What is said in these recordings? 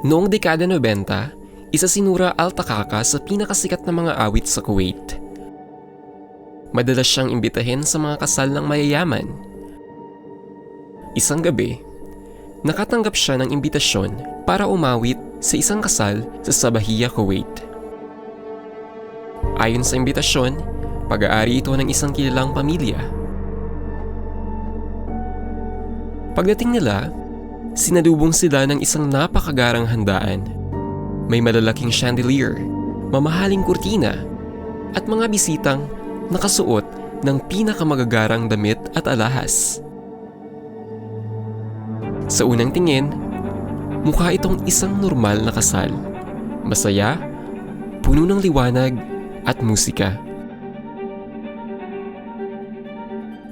Noong dekada 90, isa si Nura Altakaka sa pinakasikat na mga awit sa Kuwait. Madalas siyang imbitahin sa mga kasal ng mayayaman. Isang gabi, nakatanggap siya ng imbitasyon para umawit sa isang kasal sa Sabahiya, Kuwait. Ayon sa imbitasyon, pag-aari ito ng isang kilalang pamilya. Pagdating nila, sinalubong sila ng isang napakagarang handaan. May malalaking chandelier, mamahaling kurtina, at mga bisitang nakasuot ng pinakamagagarang damit at alahas. Sa unang tingin, mukha itong isang normal na kasal. Masaya, puno ng liwanag at musika.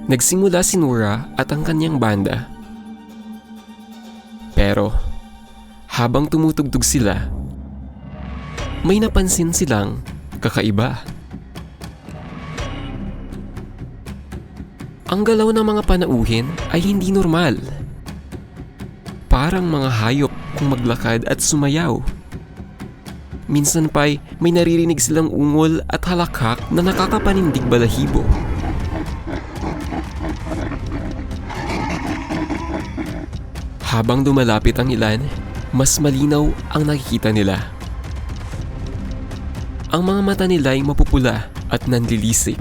Nagsimula si Nora at ang kanyang banda. Pero, habang tumutugtog sila, may napansin silang kakaiba. Ang galaw ng mga panauhin ay hindi normal. Parang mga hayop kung maglakad at sumayaw. Minsan pa'y may naririnig silang ungol at halakhak na nakakapanindig balahibo. Habang dumalapit ang ilan, mas malinaw ang nakikita nila. Ang mga mata nila ay mapupula at nanlilisik.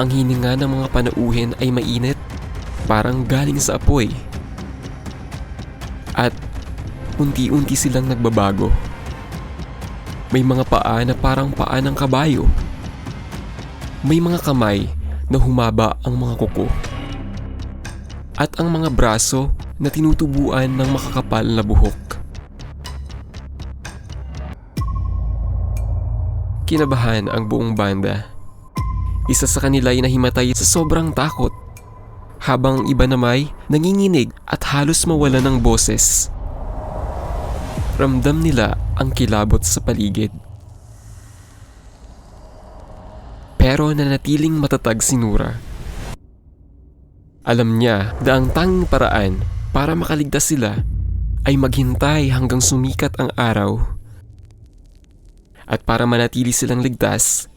Ang hininga ng mga panauhin ay mainit, parang galing sa apoy. At unti-unti silang nagbabago. May mga paa na parang paa ng kabayo. May mga kamay na humaba ang mga kuko. At ang mga braso na tinutubuan ng makakapal na buhok. Kinabahan ang buong banda. Isa sa kanila ay nahimatay sa sobrang takot. Habang ang iba namay nanginginig at halos mawala ng boses. Ramdam nila ang kilabot sa paligid. Pero nanatiling matatag si Nura. Alam niya na ang tanging paraan para makaligtas sila ay maghintay hanggang sumikat ang araw. At para manatili silang ligtas,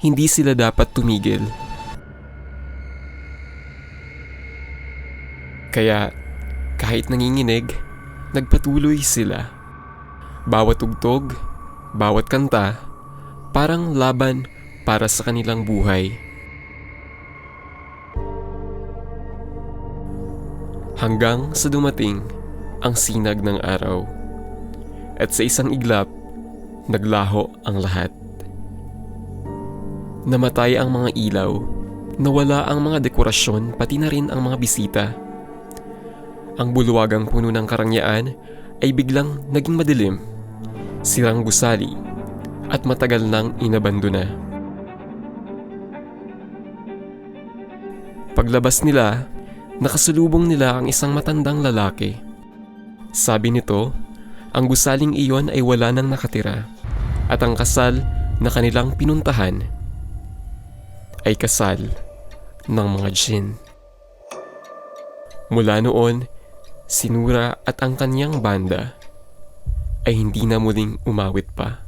hindi sila dapat tumigil. Kaya kahit nanginginig, nagpatuloy sila. Bawat tugtog, bawat kanta, parang laban para sa kanilang buhay. Hanggang sa dumating ang sinag ng araw. At sa isang iglap, naglaho ang lahat. Namatay ang mga ilaw, nawala ang mga dekorasyon pati na rin ang mga bisita. Ang buluwagang puno ng karangyaan ay biglang naging madilim, sirang gusali, at matagal nang inabandona. Paglabas nila, nakasalubong nila ang isang matandang lalaki. Sabi nito, ang gusaling iyon ay wala nang nakatira at ang kasal na kanilang pinuntahan ay kasal ng mga djinn. Mula noon, sinura at ang kanyang banda ay hindi na muling umawit pa.